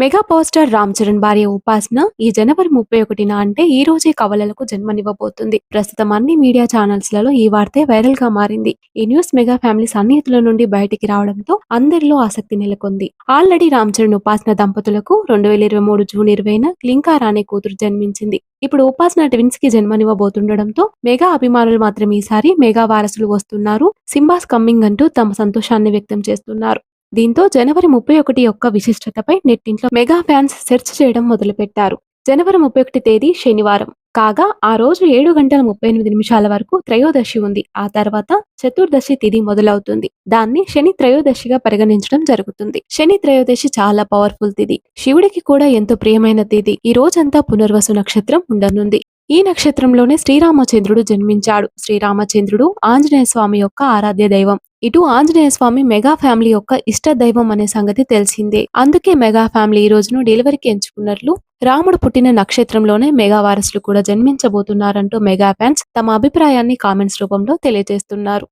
Mega power star Ram Charan భార్య ఉపాసన ఈ జనవరి ముప్పై ఒకటిన అంటే ఈ రోజే కవలలకు జన్మనివ్వబోతుంది. ప్రస్తుతం అన్ని మీడియా ఛానల్స్లలో ఈ వార్తే వైరల్గా మారింది. ఈ న్యూస్ మెగా ఫ్యామిలీ సన్నిహితుల నుండి బయటికి రావడంతో అందరిలో ఆసక్తి నెలకొంది. ఆల్రెడీ రామ్ చరణ్ ఉపాసన దంపతులకు రెండు వేల ఇరవై మూడు జూన్ ఇరవైన క్లింకార్ అనే కూతురు జన్మించింది. ఇప్పుడు ఉపాసన ట్విన్స్కి జన్మనివ్వబోతుండడంతో మెగా అభిమానులు మాత్రం ఈసారి మెగా వారసులు వస్తున్నారు. సింబాస్ కమ్మింగ్ అంటూ తమ సంతోషాన్ని వ్యక్తం చేస్తున్నారు. దీంతో జనవరి ముప్పై ఒకటి యొక్క విశిష్టతపై నెట్టింట్లో మెగా ఫ్యాన్స్ సెర్చ్ చేయడం మొదలుపెట్టారు. జనవరి ముప్పై ఒకటి తేదీ శనివారం. కాగా ఆ రోజు ఏడు గంటల ముప్పై ఎనిమిది నిమిషాల వరకు త్రయోదశి ఉంది. ఆ తర్వాత చతుర్దశి తిథి మొదలవుతుంది. దాన్ని శని త్రయోదశిగా పరిగణించడం జరుగుతుంది. శని త్రయోదశి చాలా పవర్ఫుల్ తిథి. శివుడికి కూడా ఎంతో ప్రియమైన తిథి. ఈ రోజంతా పునర్వసు నక్షత్రం ఉండనుంది. ఈ నక్షత్రంలోనే శ్రీరామచంద్రుడు జన్మించాడు. శ్రీరామచంద్రుడు ఆంజనేయ స్వామి యొక్క ఆరాధ్య దైవం. ఇటు ఆంజనేయ స్వామి మెగా ఫ్యామిలీ యొక్క ఇష్ట దైవం అనే సంగతి తెలిసిందే. అందుకే మెగా ఫ్యామిలీ ఈ రోజును డెలివరీకి ఎంచుకున్నట్లు రాముడు పుట్టిన నక్షత్రంలోనే మెగా వారసులు కూడా జన్మించబోతున్నారంటూ మెగా ఫ్యాన్స్ తమ అభిప్రాయాన్ని కామెంట్స్ రూపంలో తెలియజేస్తున్నారు.